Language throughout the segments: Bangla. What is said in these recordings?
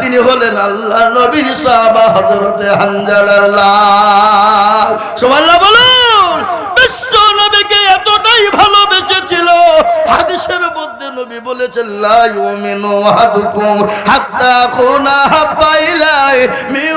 তিনি হলেন আল্লাহ নবীর সাহাবা হযরতে হানজালার লাল সুবহানাল্লাহ বলুন, বিশ্ব নবীকে এতটাই ভালোবেসেছিল, হাদিসের মধ্যে নবী বলেছেন, লা ইউমিনু আহাদুকুম হাত্তা কুনা হাব্বা ইলাই মিন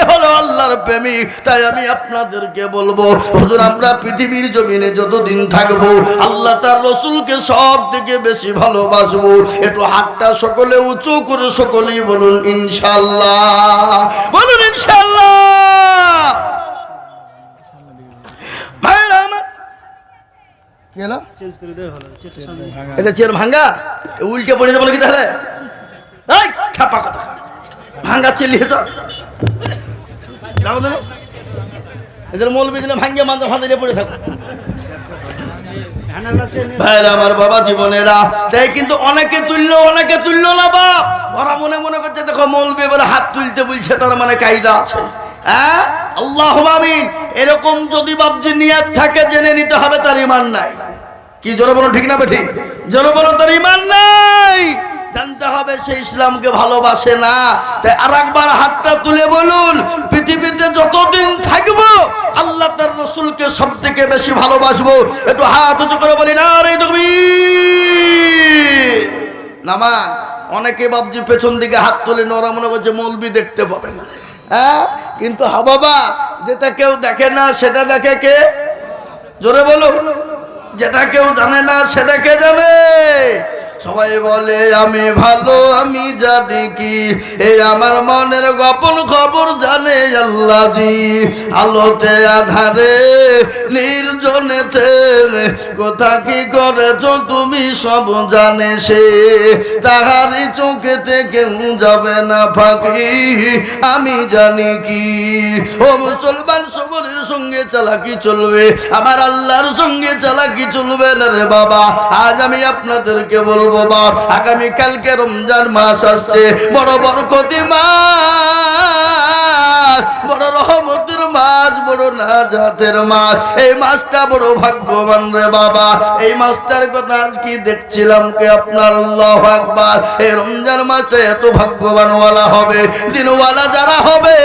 আল্লাহর প্রেমিক তাই আমি আপনাদেরকে বলব হুজুর আমরা পৃথিবীর জমিনে যতদিন থাকব আল্লাহ তার রসুলকে সব থেকে বেশি ভালোবাসবো। একটু হাতটা সকলে উঁচু করে সকলেই বলুন ইনশাল্লাহ বলুন ইনশাল্লাহ আমার এটা চেয়ার ভাঙ্গা? উল্টে পড়ে যাব নাকি তাহলে? এই খাপা এদের মৌলবি দিলে ভাঙ্গে ফাঁদে পড়ে থাকো। আমার বাবা কিন্তু অনেকে অনেকে না মনে মনে দেখো হাত তুলতে বলছে, তার মানে কায়দা আছে। হ্যাঁ? এরকম যদি বাপজি নিয়াত থাকে, জেনে নিতে হবে তার ইমান নাই। কি জোরে বলো, ঠিক না বে ঠিক? জোরে বলো, তার ইমান নাই। জানতে হবে সে ইসলামকে ভালোবাসে না। তাই আর একবার হাতটা তুলে বলুন, পৃথিবীতে যতদিন থাকব আল্লাহ তার রসুলকে সব থেকে বেশি ভালোবাসবো। একটু হাত উঁচু করে বলি না রে নামান অনেকে বাবজি পেছন দিকে হাত তুলে নোরা মনে করছে মৌলবি দেখতে পাবে না। হ্যাঁ? কিন্তু হা বাবা, যেটা কেউ দেখে না, সেটা দেখে কে? জোরে বলো যেটা কেউ জানে না, সেটা কে জানে? সবাই বলে, আমি ভালো, আমি জানি কি? এই আমার মনের গোপন খবর জানে আল্লাহ জি আলোতে, আধারে নির্জনেতে কোথা কি করেছ তুমি সব জানে সে? তাহারই চোখেতে কেউ যাবে না ফাঁকি। আমি জানি কি? ও মুসলমান, সবরের সঙ্গে চালাকি চলবে। আমার আল্লাহর সঙ্গে চালাকি চলবে না রে বাবা। আজ আমি আপনাদেরকে বলব বাপ। আগামীকালকে রমজান মাস আসছে। বড় বড় ক্ষতি মাস বড় রহমতের মাছ, বড় নাজাতের মাছ। এই মাছটা বড় ভাগ্যবান রে বাবা। এই মাছটার কথা কি দেখছিলাম কে আপনার? আল্লাহ আকবার। এই রমজান মাসটা এত ভাগ্যবানওয়ালা হবে, দিনওয়ালা যারা হবে,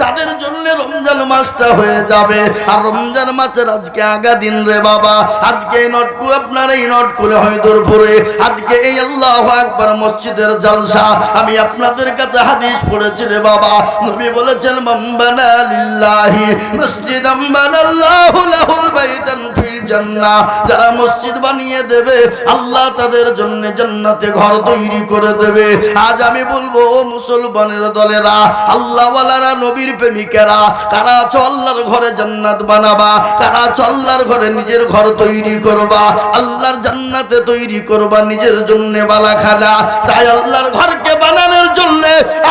তাদের জন্য রমজান মাসটা হয়ে যাবে। আর রমজান মাসের আজকে আগা দিন রে বাবা। আজকে এই নটকু আপনার এই নটকুলে হয়দরপুরে। আজকে এই আল্লাহ আকবার মসজিদের জালসা। আমি আপনাদের কাছে হাদিস পড়েছি রে বাবা। নবী বলেছেন মাম্বানা লিল্লাহি মসজিদাম বানাল্লাহু লাহুল বাইতান ফিল জান্নাহ। যারা মসজিদ বানিয়ে দেবে, আল্লাহ তাদের জন্য জান্নাতে ঘর তৈরি করে দেবে। আজ আমি বলব মুসলমানের দলেরা, আল্লাহওয়ালারা, নবীর প্রেমিকেরা, কারা আল্লাহর ঘরে জান্নাত বানাবা? কারা আল্লাহর ঘরে নিজের ঘর তৈরি করবা? আল্লাহর জান্নাতে তৈরি করবা, নিজের জন্য বালা খাজা। তাই আল্লাহর ঘরকে বানানোর জন্য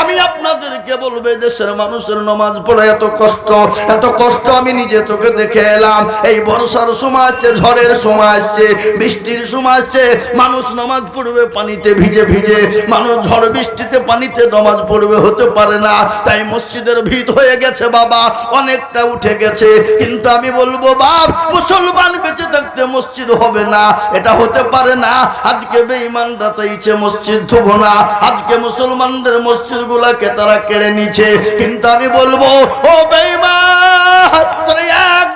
আমি আপনাদেরকে বলবে দেশের মানুষের নমাজ পড়ে এত কষ্ট এত কষ্ট আমি নিজে চোখে দেখে এলাম। এই বর্ষার সময় আসছে, ঝড়ের সময় আসছে, বৃষ্টির সময় আসছে। মানুষ নামাজ পড়বে, পানিতে ভিজে ভিজে। মানুষ ঝড় বৃষ্টিতে, পানিতে নামাজ পড়বে হতে পারে না। তাই মসজিদের ভিত হয়ে গেছে বাবা, অনেকটা উঠে গেছে। কিন্তু আমি বলব, বাপ, মুসলমান বেঁচে থাকতে মসজিদ হবে না। এটা হতে পারে না। আজকে বেঈমানরা চাইছে মসজিদ ধুব না। আজকে মুসলমানদের মসজিদ গুলাকে তারা কেড়ে নিচ্ছে কিন্তু আমি বলব, ও বেঈমান, তোরা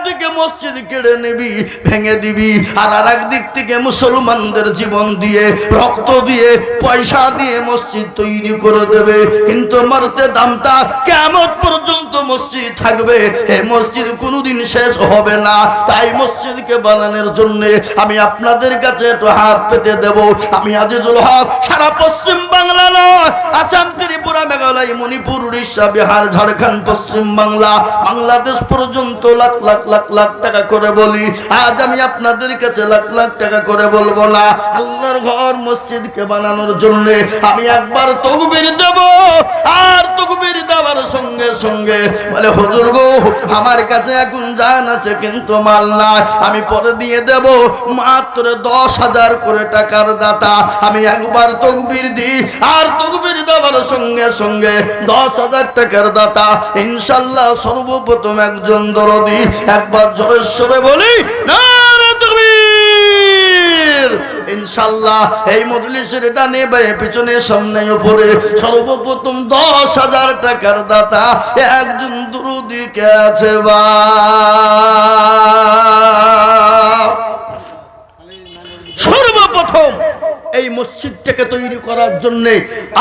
একদিকে মসজিদ কেড়ে নিবি, ভেঙে দিবি, আর আর দিক থেকে মুসলমানদের জীবন দিয়ে, রক্ত দিয়ে, পয়সা দিয়ে মসজিদ তৈরি করে দেবে। কিন্তু মারতে দামটা কেমন পর্যন্ত মসজিদ থাকবে এই মসজিদ কোনোদিন শেষ হবে না। তাই মসজিদকে বানানোর জন্য আমি আপনাদের কাছে একটু হাত পেতে দেব। আমি আজিজুল হক, সারা পশ্চিম বাংলা নয়, আসাম, ত্রিপুরা, মেঘালয়, মণিপুর, উড়িষ্যা, বিহার, ঝাড়খণ্ড, পশ্চিম বাংলা, বাংলাদেশ পর্যন্ত লাখ লাখ লাখ লাখ লাখ টাকা করে বলি, আজ আমি আপনাদের কাছে লাখ লাখ টাকা করে বলব না। আল্লাহর ঘর মসজিদকে বানানোর জন্য আমি একবার তকবির দেব, আর তকবির দেওয়ার সঙ্গে সঙ্গে বলে, হুজুর গো, আমার কাছে এখন জান আছে, কিন্তু মাল না আমি পরে দিয়ে দেব মাত্র দশ হাজার করে টাকার দাতা। আমি একবার তকবির দিই, আর তকবির দেওয়ার সঙ্গে সঙ্গে দশ হাজার টাকার দাতা। ইনশাল্লাহ সর্বপ্রথম একজন দরদি একবার জোরেশ্বরে বলি ইনশাল্লাহ এই মজলিসের ডানে বায়ে, পিছনে, সামনে, উপরে সর্বপ্রথম দশ হাজার টাকার দাতা একজন দুরুদিকে আছে বা এই মসজিদটাকে তৈরি করার জন্যে,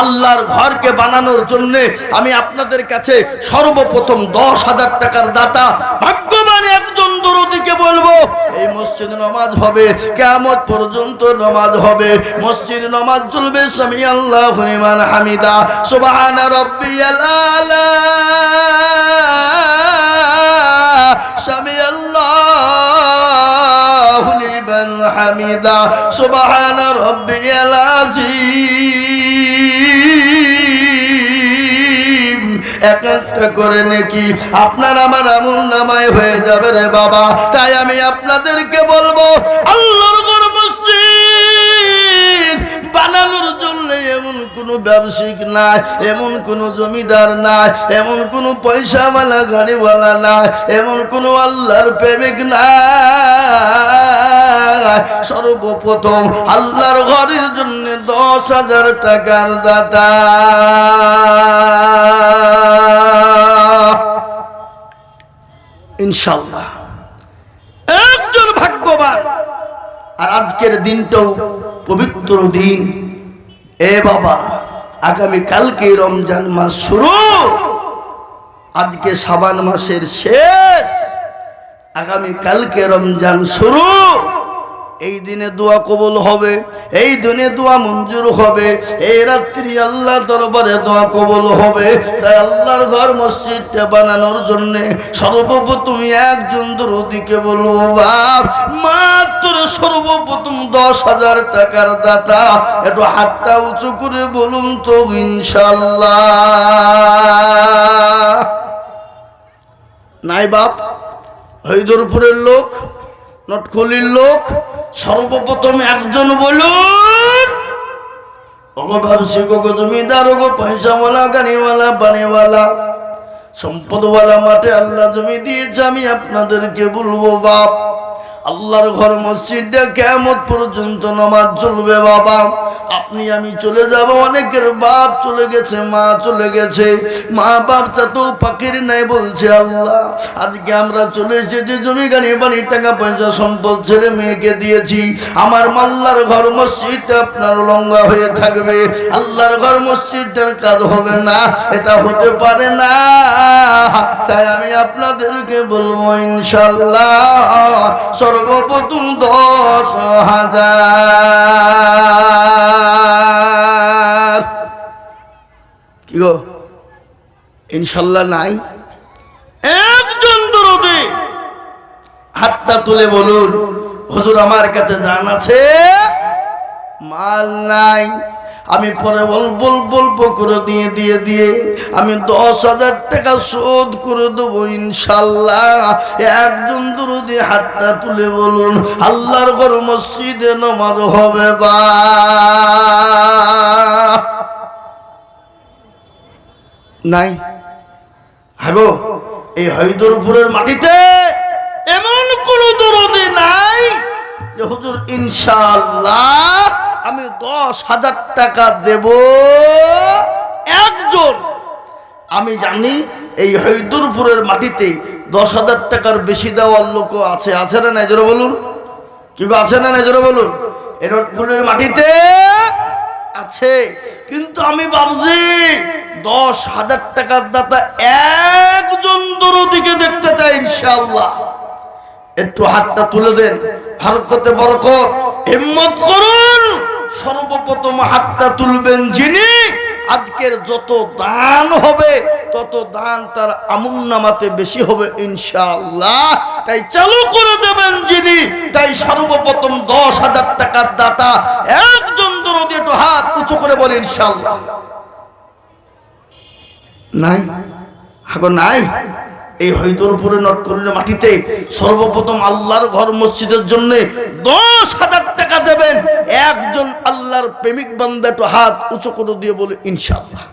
আল্লাহর ঘরকে বানানোর জন্যে আমি আপনাদের কাছে সর্বপ্রথম দশ হাজার টাকার দাতা, ভাগ্যবান একজন দরদিকে বলব, এই মসজিদ নমাজ হবে কেমন পর্যন্ত নমাজ হবে। মসজিদ নমাজ চলবে, স্বামী আল্লাহ হনিমান হামিদা, সুবাহানা রব্বিয়াল আলা, স্বামী আল্লাহ লিমান হামিদা, সুবহান রাব্বিয়াল আযীম। এক একটা করে নাকি, আপনার আমার আমল নামায় হয়ে যাবে রে বাবা। তাই আমি আপনাদেরকে বলব, আল্লাহর ব্যবসায়িক নাই, এমন কোন জমিদার নাই, এমন কোন পয়সাওয়ালা, গাড়িওয়ালা নাই, এমন কোন আল্লাহর প্রেমিক নাই। সর্বপ্রথম আল্লাহর ঘরের জন্য দশ হাজার টাকার দাতা। ইনশাল্লাহ। একজন ভাগ্যবান। আর আজকের দিনটাও পবিত্র দিন। এ বাবা। আগামী কালকে রমজান মাস শুরু। আজকে সাবান মাসের শেষ। আগামী কালকে রমজান শুরু। এই দিনে দোয়া কবুল হবে, এই দিনে দোয়া মঞ্জুর হবে, এই রাত্রি আল্লাহ দরবারে দোয়া কবুল হবে। তাই আল্লাহর ঘর মসজিদটা বানানোর জন্যে সর্বপ্রথম একজন দরদিকে বলব, বাপ, মাত্র সর্বপ্রথম দশ হাজার টাকার দাতা, একটু হাতটা উঁচু করে বলুন তো ইনশাল্লাহ নাই বাপ হৈদরপুরের লোক নটখলির লোক সর্বপ্রথম একজন বলুন গো জমিদার পানিওয়ালা সম্পদওয়ালা, মাঠে আল্লাহ জমি দিয়েছে, আমি আপনাদেরকে বলব, বাপ। আল্লাহর ঘর মসজিদটা কেমন পর্যন্ত নামাজ চলবে বাবা। আপনি, আমি চলে যাব, অনেকের বাপ চলে গেছে, মা চলে গেছে। মা বাপ তো পাখির নাই বলছে আল্লাহ। আজকে আমরা চলে এসেছি জমি গাড়ি বাড়ি, টাকা পয়সা, সম্পদ, ছেলে মেয়েকে দিয়েছি। আমার মাল্লার ঘর মসজিদটা আপনার লঙ্গা হয়ে থাকবে। আল্লাহর ঘর মসজিদটার কাজ হবে না, এটা হতে পারে না। তাই আমি আপনাদেরকে বলব ইনশাল্লাহ সর্বপ্রথম দশ হাজার। কি গো? ইনশাল্লাহ নাই? একজন দরদে হাতটা তুলে বলুন, হুজুর আমার কাছে জান আছে? মাল নাই। আমি পরে বলব বলব করে দিয়ে দিয়ে দিয়ে আমি দশ হাজার টাকা শোধ করে দেবো ইনশাল্লাহ। একজন দুরুদি হাতটা তুলে বলুন, আল্লাহর ঘর মসজিদে নমাজ হবে বা? নাই। হাগো এই হৈদরপুরের মাটিতে এমন কোন দরদি নাই যে হুজুর ইনশাল্লাহ আমি দশ হাজার টাকা দেব একজন। আমি জানি এই হৈদরপুরের মাটিতে দশ হাজার টাকার বেশি দেওয়ার লোক আছে আছে না নেজরে বলুন। কি আছে না নেজরে বলুন। ফুলের মাটিতে আছে। কিন্তু আমি ভাবছি দশ হাজার টাকার দাতা একজন দরদিকে দেখতে চাই ইনশাল্লাহ একটু হাতটা তুলে দেন। হরকতে বরকত। হিম্মত করুন। সর্বপ্রথম হাতটা তুলবেন যিনি, আজকের যত দান হবে, তত দান তার আমুন নামাতে বেশি হবে ইনশাআল্লাহ। তাই চালু করে দেবেন যিনি, তাই সর্বপ্রথম দশ হাজার টাকার দাতা একজন দরদি একটু হাত উঁচু করে বলে ইনশাআল্লাহ। নাই? হাগো নাই? এই হয়তোর উপরে নট করলে মাটিতে সর্বপ্রথম আল্লাহর ঘর মসজিদের জন্য দশ হাজার টাকা দেবেন। একজন আল্লাহর প্রেমিক বান্দা একটু হাত উঁচু করে দিয়ে বলে, ইনশাআল্লাহ।